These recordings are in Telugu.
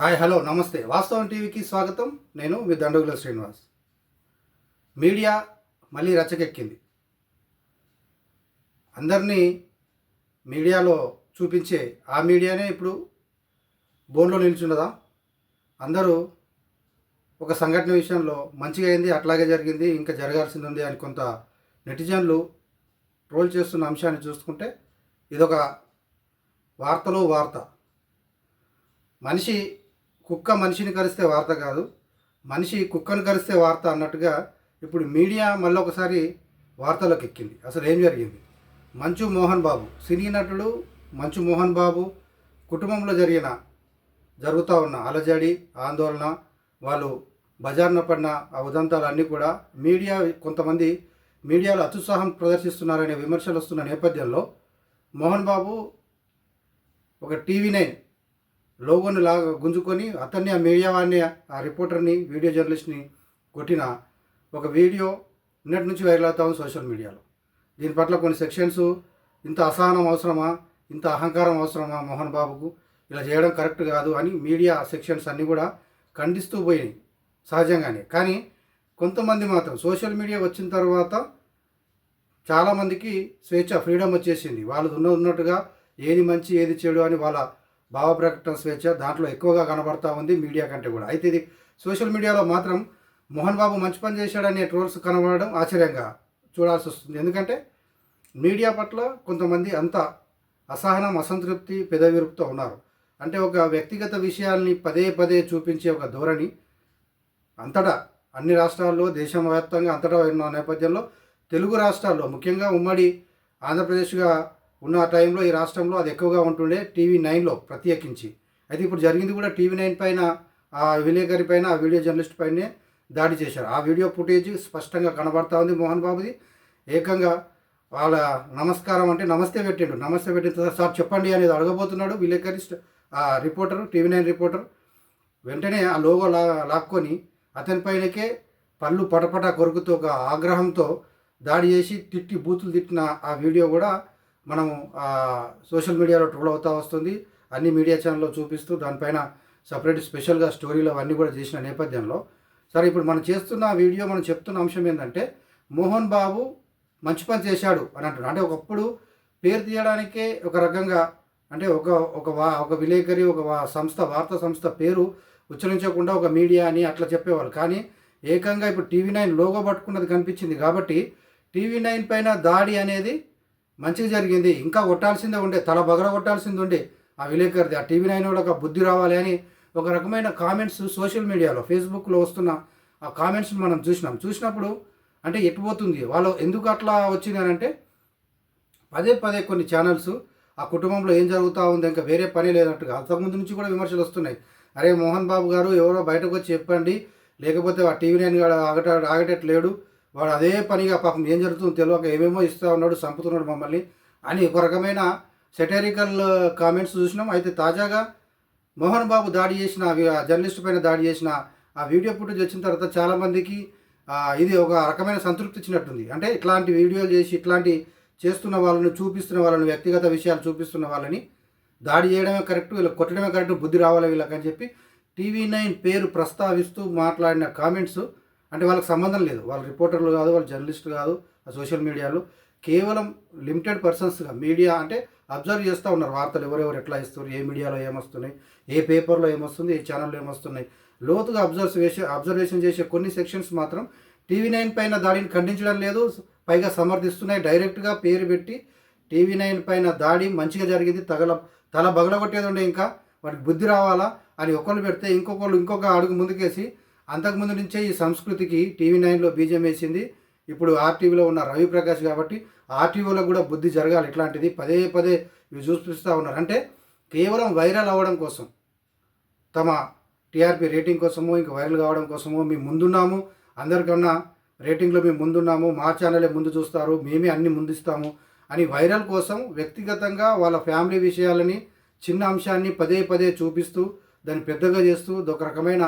హాయ్ హలో నమస్తే. వాస్తవం టీవీకి స్వాగతం. నేను మీ దండగుల శ్రీనివాస్. మీడియా మళ్ళీ రచ్చకెక్కింది. అందరినీ మీడియాలో చూపించే ఆ మీడియానే ఇప్పుడు బోన్లో నిల్చున్నదా అందరూ ఒక సంఘటన విషయంలో మంచిగా అయింది అట్లాగే జరిగింది ఇంకా జరగాల్సింది ఉంది అని కొంత నెటిజన్లు ట్రోల్ చేస్తున్న అంశాన్ని చూసుకుంటే ఇదొక వార్తలో వార్త. మనిషి కుక్క మనిషిని కరిస్తే వార్త కాదు మనిషి కుక్కను కరిస్తే వార్త అన్నట్టుగా ఇప్పుడు మీడియా మళ్ళీ ఒకసారి వార్తలోకి ఎక్కింది. అసలు ఏం జరిగింది? మంచు మోహన్ బాబు సినీ నటుడు మంచు మోహన్ బాబు కుటుంబంలో జరిగిన జరుగుతూ ఉన్న అలజడి ఆందోళన వాళ్ళు బజార్న పడిన ఆ ఉదంతాలన్నీ కూడా మీడియా కొంతమంది మీడియాలో అత్యుత్సాహం ప్రదర్శిస్తున్నారనే విమర్శలు వస్తున్న నేపథ్యంలో మోహన్ బాబు ఒక టీవీ నైన్ లోగోని లాగా గుంజుకొని అతన్ని ఆ మీడియా వాడిని ఆ రిపోర్టర్ని వీడియో జర్నలిస్ట్ని కొట్టిన ఒక వీడియో నిన్నటి నుంచి వైరల్ అవుతా ఉంది సోషల్ మీడియాలో. దీని పట్ల కొన్ని సెక్షన్స్ ఇంత అసహనం అవసరమా ఇంత అహంకారం అవసరమా మోహన్ బాబుకు? ఇలా చేయడం కరెక్ట్ కాదు అని మీడియా సెక్షన్స్ అన్నీ కూడా ఖండిస్తూ పోయినాయి సహజంగానే. కానీ కొంతమంది మాత్రం సోషల్ మీడియా వచ్చిన తర్వాత చాలామందికి స్వేచ్ఛ ఫ్రీడమ్ వచ్చేసింది. వాళ్ళు ఉన్న ఉన్నట్టుగా ఏది మంచి ఏది చెడు అని వాళ్ళ భావ ప్రకటన స్వేచ్ఛ దాంట్లో ఎక్కువగా కనబడతా ఉంది మీడియా కంటే కూడా. అయితే ఇది సోషల్ మీడియాలో మాత్రం మోహన్ బాబు మంచి పని చేశాడనే ట్రోల్స్ కనబడడం ఆశ్చర్యంగా చూడాల్సి వస్తుంది. ఎందుకంటే మీడియా పట్ల కొంతమంది అంత అసహనం అసంతృప్తి పెదవిరుపుతో ఉన్నారు. అంటే ఒక వ్యక్తిగత విషయాల్ని పదే పదే చూపించే ఒక ధోరణి అంతటా అన్ని రాష్ట్రాల్లో దేశవ్యాప్తంగా అంతటా ఉన్న నేపథ్యంలో తెలుగు రాష్ట్రాల్లో ముఖ్యంగా ఉమ్మడి ఆంధ్రప్రదేశ్గా ఉన్న టైంలో ఈ రాష్ట్రంలో అది ఎక్కువగా ఉంటుండే టీవీ నైన్లో ప్రత్యేకించి. అయితే ఇప్పుడు జరిగింది కూడా టీవీ నైన్ పైన ఆ విలేకరి పైన ఆ వీడియో జర్నలిస్ట్ పైనే దాడి చేశారు. ఆ వీడియో ఫుటేజ్ స్పష్టంగా కనబడతా ఉంది మోహన్ బాబుది. ఏకంగా వాళ్ళ నమస్కారం అంటే నమస్తే పెట్టిండు. నమస్తే పెట్టిన తర్వాత సార్ చెప్పండి అనేది అడగబోతున్నాడు విలేకరి ఆ రిపోర్టర్ టీవీ నైన్ రిపోర్టర్. వెంటనే ఆ లోగో లా లాక్కొని అతని పైనకే పళ్ళు పటపట కొరుకుతో ఒక ఆగ్రహంతో దాడి చేసి తిట్టి బూతులు తిట్టిన ఆ వీడియో కూడా మనము సోషల్ మీడియాలో ట్రోల్ అవుతా వస్తుంది. అన్ని మీడియా ఛానల్లో చూపిస్తూ దానిపైన సపరేట్ స్పెషల్గా స్టోరీలు అవన్నీ కూడా చేసిన నేపథ్యంలో. సరే ఇప్పుడు మనం చేస్తున్న వీడియో మనం చెప్తున్న అంశం ఏంటంటే మోహన్ బాబు మంచి పని చేశాడు అని అంటున్నాడు అంటే ఒకప్పుడు పేరు తీయడానికే ఒక రకంగా అంటే ఒక ఒక వా ఒక విలేకరి ఒక సంస్థ వార్తా సంస్థ పేరు ఉచ్చరించకుండా ఒక మీడియా అని అట్లా చెప్పేవాళ్ళు. కానీ ఏకంగా ఇప్పుడు టీవీ నైన్ లోగో పట్టుకున్నది కనిపించింది కాబట్టి టీవీ నైన్ పైన దాడి అనేది మంచిగా జరిగింది. ఇంకా కొట్టాల్సిందే ఉండే తల బగర కొట్టాల్సింది ఉండే. ఆ విలేకరిది ఆ టీవీ నైన్ వాళ్ళకి ఆ బుద్ధి రావాలి అని ఒక రకమైన కామెంట్స్ సోషల్ మీడియాలో ఫేస్బుక్లో వస్తున్న ఆ కామెంట్స్ మనం చూసినాం. చూసినప్పుడు అంటే ఎట్టుపోతుంది వాళ్ళు ఎందుకు అట్లా వచ్చింది అని అంటే పదే పదే కొన్ని ఛానల్స్ ఆ కుటుంబంలో ఏం జరుగుతూ ఉంది ఇంకా వేరే పని లేనట్టుగా అంతకుముందు నుంచి కూడా విమర్శలు వస్తున్నాయి. అరే మోహన్ బాబు గారు ఎవరో బయటకు వచ్చి చెప్పండి. లేకపోతే ఆ టీవీ నైన్ ఆగట ఆగటట్లేడు. వాడు అదే పనిగా పాపం ఏం జరుగుతుందో తెలియక ఏమేమో ఇస్తూ ఉన్నాడు చంపుతున్నాడు మమ్మల్ని అని ఒక రకమైన సెటరికల్ కామెంట్స్ చూసినాం. అయితే తాజాగా మోహన్ బాబు దాడి చేసిన జర్నలిస్ట్ పైన దాడి చేసిన ఆ వీడియో ఫుటేజ్ వచ్చిన తర్వాత చాలామందికి ఇది ఒక రకమైన సంతృప్తి ఇచ్చినట్టుంది. అంటే ఇట్లాంటి వీడియోలు చేసి ఇట్లాంటి చేస్తున్న వాళ్ళని చూపిస్తున్న వాళ్ళని వ్యక్తిగత విషయాలు చూపిస్తున్న వాళ్ళని దాడి చేయడమే కరెక్ట్ వీళ్ళకి కొట్టడమే కరెక్ట్ బుద్ధి రావాలి వీళ్ళకని చెప్పి టీవీ నైన్ పేరు ప్రస్తావిస్తూ మాట్లాడిన కామెంట్స్ అంటే వాళ్ళకి సంబంధం లేదు. వాళ్ళు రిపోర్టర్లు కాదు వాళ్ళు జర్నలిస్టులు కాదు సోషల్ మీడియాలో కేవలం లిమిటెడ్ పర్సన్స్గా మీడియా అంటే అబ్జర్వ్ చేస్తూ ఉన్నారు. వార్తలు ఎవరెవరు ఎట్లా ఇస్తారు ఏ మీడియాలో ఏమొస్తున్నాయి ఏ పేపర్లో ఏమొస్తుంది ఏ ఛానల్లో ఏమొస్తున్నాయి. లోతుగా అబ్జర్వేషన్ అబ్జర్వేషన్ చేసే కొన్ని సెక్షన్స్ మాత్రం టీవీ నైన్ పైన దాడిని ఖండించడం లేదు పైగా సమర్థిస్తున్నాయి. డైరెక్ట్గా పేరు పెట్టి టీవీ నైన్ పైన దాడి మంచిగా జరిగింది తగల తల బగలగొట్టేది ఉండే ఇంకా వాటికి బుద్ధి రావాలా అని ఒకళ్ళు పెడితే ఇంకొకళ్ళు ఇంకొక అడుగు ముందుకేసి అంతకుముందు నుంచే ఈ సంస్కృతికి టీవీ నైన్లో బీజం వేసింది. ఇప్పుడు ఆర్టీవీలో ఉన్న రవి ప్రకాష్ కాబట్టి ఆర్టీవీలో కూడా బుద్ధి జరగాలి ఇట్లాంటిది. పదే పదే ఇవి చూపిస్తూ ఉన్నారు. అంటే కేవలం వైరల్ అవ్వడం కోసం తమ టీఆర్పీ రేటింగ్ కోసమో ఇంకా వైరల్ కావడం కోసమో మేము ముందున్నాము. అందరికన్నా రేటింగ్లో మేము ముందున్నాము. మా ఛానలే ముందు చూస్తారు. మేమే అన్ని ముందుస్తాము అని వైరల్ కోసం వ్యక్తిగతంగా వాళ్ళ ఫ్యామిలీ విషయాలని చిన్న అంశాన్ని పదే పదే చూపిస్తూ దాన్ని పెద్దగా చేస్తూ ఒక రకమైన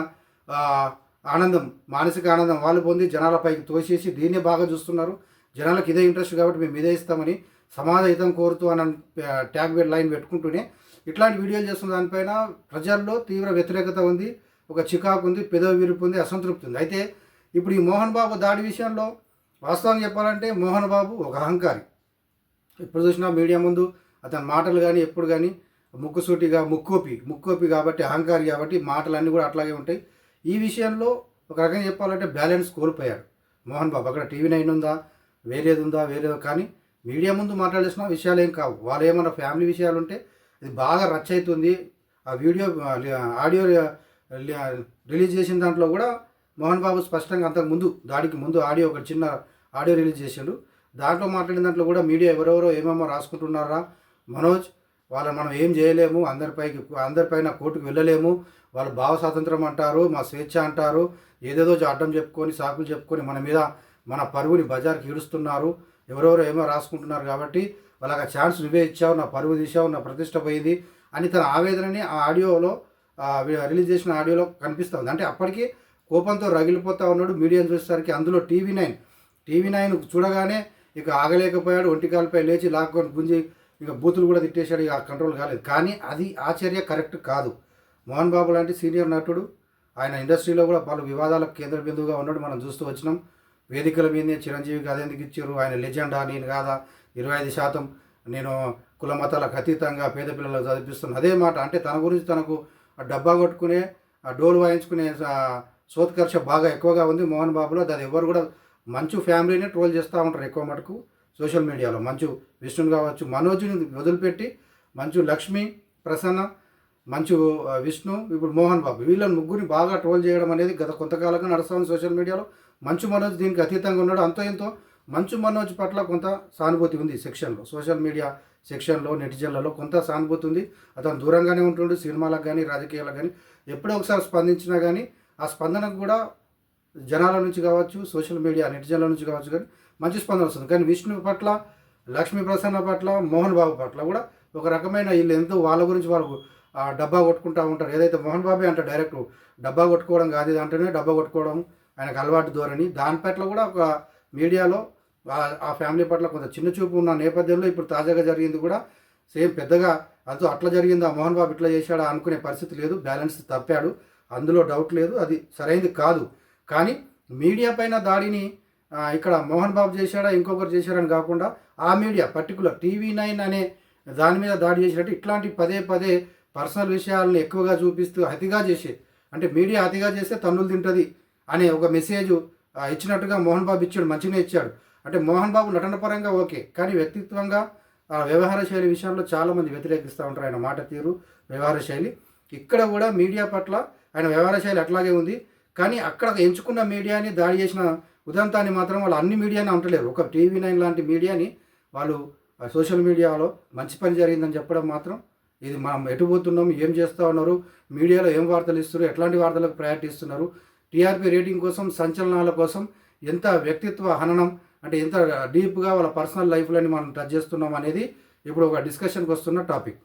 ఆనందం మానసిక ఆనందం వాళ్ళు పొంది జనాలపైకి తోసేసి దీన్నే బాగా చూస్తున్నారు. జనాలకు ఇదే ఇంట్రెస్ట్ కాబట్టి మేము ఇదే ఇస్తామని సమాజ కోరుతూ అన్న ట్యాగ్ లైన్ పెట్టుకుంటూనే ఇట్లాంటి వీడియోలు చేస్తున్న దానిపైన ప్రజల్లో తీవ్ర వ్యతిరేకత ఉంది ఒక చికాకు ఉంది పెదవి విరుపు ఉంది అసంతృప్తి ఉంది. అయితే ఇప్పుడు ఈ మోహన్ బాబు దాడి విషయంలో వాస్తవం చెప్పాలంటే మోహన్ బాబు ఒక అహంకారి. ఎప్పుడు చూసినా మీడియా ముందు అతని మాటలు కానీ ఎప్పుడు కానీ ముక్కుసూటిగా ముక్కోపి ముక్కోపి కాబట్టి అహంకారి కాబట్టి మాటలన్నీ కూడా అట్లాగే ఉంటాయి. ఈ విషయంలో ఒక రకంగా చెప్పాలంటే బ్యాలెన్స్ కోల్పోయాడు మోహన్ బాబు అక్కడ టీవీ నైన్ ఉందా? వేరేది ఉందా? వేరేది కానీ మీడియా ముందు మాట్లాడేసిన విషయాలు ఏం కావు. వాళ్ళు ఏమన్నా ఫ్యామిలీ విషయాలు ఉంటే అది బాగా రచ్ అవుతుంది ఆ వీడియో ఆడియో రిలీజ్ చేసిన దాంట్లో కూడా మోహన్ బాబు స్పష్టంగా అంతకుముందు దాడికి ముందు ఆడియో ఒక చిన్న ఆడియో రిలీజ్ చేసిండు. దాంట్లో మాట్లాడిన దాంట్లో కూడా మీడియా ఎవరెవరో ఏమేమో రాసుకుంటున్నారా? మనోజ్ వాళ్ళని మనం ఏం చేయలేము అందరిపైకి అందరిపైన కోర్టుకు వెళ్ళలేము వాళ్ళు భావ స్వాతంత్రం అంటారు మా స్వేచ్ఛ అంటారు ఏదేదో అడ్డం చెప్పుకొని సాకులు చెప్పుకొని మన మీద మన పరుగుని బజార్కి ఈడుస్తున్నారు. ఎవరెవరో ఏమో రాసుకుంటున్నారు కాబట్టి వాళ్ళకి ఆ ఛాన్స్ నువ్వే ఇచ్చావు నా పరుగు తీసావు నా ప్రతిష్ట పోయింది అని తన ఆవేదనని ఆ ఆడియోలో రిలీజ్ చేసిన ఆడియోలో కనిపిస్తుంది అంటే అప్పటికి కోపంతో రగిలిపోతా ఉన్నాడు మీడియాను చూసేసరికి. అందులో టీవీ నైన్ టీవీ నైన్ చూడగానే ఇక ఆగలేకపోయాడు ఒంటికాలపై లేచి లాక్కొని గుంజి ఇక బూతులు కూడా తిట్టేశాడు ఇక కంట్రోల్ కాలేదు. కానీ అది ఆచర్య కరెక్ట్ కాదు. మోహన్ బాబు లాంటి సీనియర్ నటుడు. ఆయన ఇండస్ట్రీలో కూడా పలు వివాదాలకు కేంద్ర బిందువుగా ఉన్నాడు. మనం చూస్తూ వచ్చినాం. వేదికల మీదనే చిరంజీవికి అదెందుకు ఇచ్చారు? ఆయన లెజెండా నేను కాదా? ఇరవై ఐదు శాతం నేను కుల మతాలకు అతీతంగా పేద పిల్లలకు చదివిస్తున్నాను అదే మాట. అంటే తన గురించి తనకు ఆ డబ్బా కొట్టుకునే ఆ డోలు వాయించుకునే సోత్కర్ష బాగా ఎక్కువగా ఉంది మోహన్ బాబులో. అది ఎవరు కూడా మంచు ఫ్యామిలీని ట్రోల్ చేస్తూ ఉంటారు ఎక్కువ మటుకు సోషల్ మీడియాలో. మంచు విష్ణుని కావచ్చు మనోజ్ని వదిలిపెట్టి మంచు లక్ష్మి ప్రసన్న మంచు విష్ణు ఇప్పుడు మోహన్ బాబు వీళ్ళని ముగ్గురిని బాగా ట్రోల్ చేయడం అనేది గత కొంతకాలంగా నడుస్తుంది సోషల్ మీడియాలో. మంచు మనోజ్ దీనికి అతీతంగా ఉన్నాడు. అంతో ఎంతో మంచు మనోజ్ పట్ల కొంత సానుభూతి ఉంది సెక్షన్లో. సోషల్ మీడియా సెక్షన్లో నెటిజన్లలో కొంత సానుభూతి ఉంది. అతను దూరంగానే ఉంటుండు సినిమాలకు కానీ రాజకీయాలకు కానీ ఎప్పుడో ఒకసారి స్పందించినా కానీ ఆ స్పందనకు కూడా జనాల నుంచి కావచ్చు సోషల్ మీడియా నెటిజన్ల నుంచి కావచ్చు కానీ మంచి స్పందన వస్తుంది. కానీ విష్ణు పట్ల లక్ష్మీ ప్రసన్న పట్ల మోహన్ బాబు పట్ల కూడా ఒక రకమైన వీళ్ళు ఎంతో వాళ్ళ గురించి వాళ్ళు డబ్బా కొట్టుకుంటూ ఉంటారు. ఏదైతే మోహన్ బాబే అంటే డైరెక్ట్ డబ్బా కొట్టుకోవడం కాదు ఇది అంటేనే డబ్బా కొట్టుకోవడం ఆయనకు అలవాటు ధోరణి. దాని పట్ల కూడా ఒక మీడియాలో ఆ- ఫ్యామిలీ పట్ల కొంత చిన్న చూపు ఉన్న నేపథ్యంలో ఇప్పుడు తాజాగా జరిగింది కూడా సేమ్ పెద్దగా అదో అట్లా జరిగింది. ఆ మోహన్ బాబు ఇట్లా చేశాడా అనుకునే పరిస్థితి లేదు. బ్యాలెన్స్ తప్పాడు. అందులో డౌట్ లేదు. అది సరైనది కాదు. కానీ మీడియా పైన దాడిని ఇక్కడ మోహన్ బాబు చేశాడా ఇంకొకరు చేశాడని కాకుండా ఆ మీడియా పర్టికులర్ టీవీ నైన్ అనే దాని మీద దాడి చేసినట్టు ఇట్లాంటి పదే పదే పర్సనల్ విషయాలను ఎక్కువగా చూపిస్తూ అతిగా చేసే అంటే మీడియా అతిగా చేస్తే తన్నులు తింటుంది అనే ఒక మెసేజ్ ఇచ్చినట్టుగా మోహన్ బాబు ఇచ్చాడు మంచిగానే ఇచ్చాడు. అంటే మోహన్ బాబు నటన పరంగా ఓకే కానీ వ్యక్తిత్వంగా వ్యవహార శైలి విషయంలో చాలామంది వ్యతిరేకిస్తూ ఉంటారు ఆయన మాట తీరు వ్యవహార శైలి. ఇక్కడ కూడా మీడియా పట్ల ఆయన వ్యవహార శైలి అట్లాగే ఉంది. కానీ అక్కడ ఎంచుకున్న మీడియాని దాడి చేసిన ఉదంతాన్ని మాత్రం వాళ్ళు అన్ని మీడియాని అంటలేరు. ఒక టీవీ నైన్ లాంటి మీడియాని వాళ్ళు సోషల్ మీడియాలో మంచి పని జరిగిందని చెప్పడం మాత్రం ఇది మనం ఎటు పోతున్నాం ఏం చేస్తూ ఉన్నారు మీడియాలో ఏం వార్తలు ఇస్తున్నారు ఎట్లాంటి వార్తలకు ప్రయారిటీ ఇస్తున్నారు టీఆర్పీ రేటింగ్ కోసం సంచలనాల కోసం ఎంత వ్యక్తిత్వ హననం అంటే ఎంత డీప్గా వాళ్ళ పర్సనల్ లైఫ్లని మనం టచ్ చేస్తున్నాం అనేది ఇప్పుడు ఒక డిస్కషన్కి వస్తున్న టాపిక్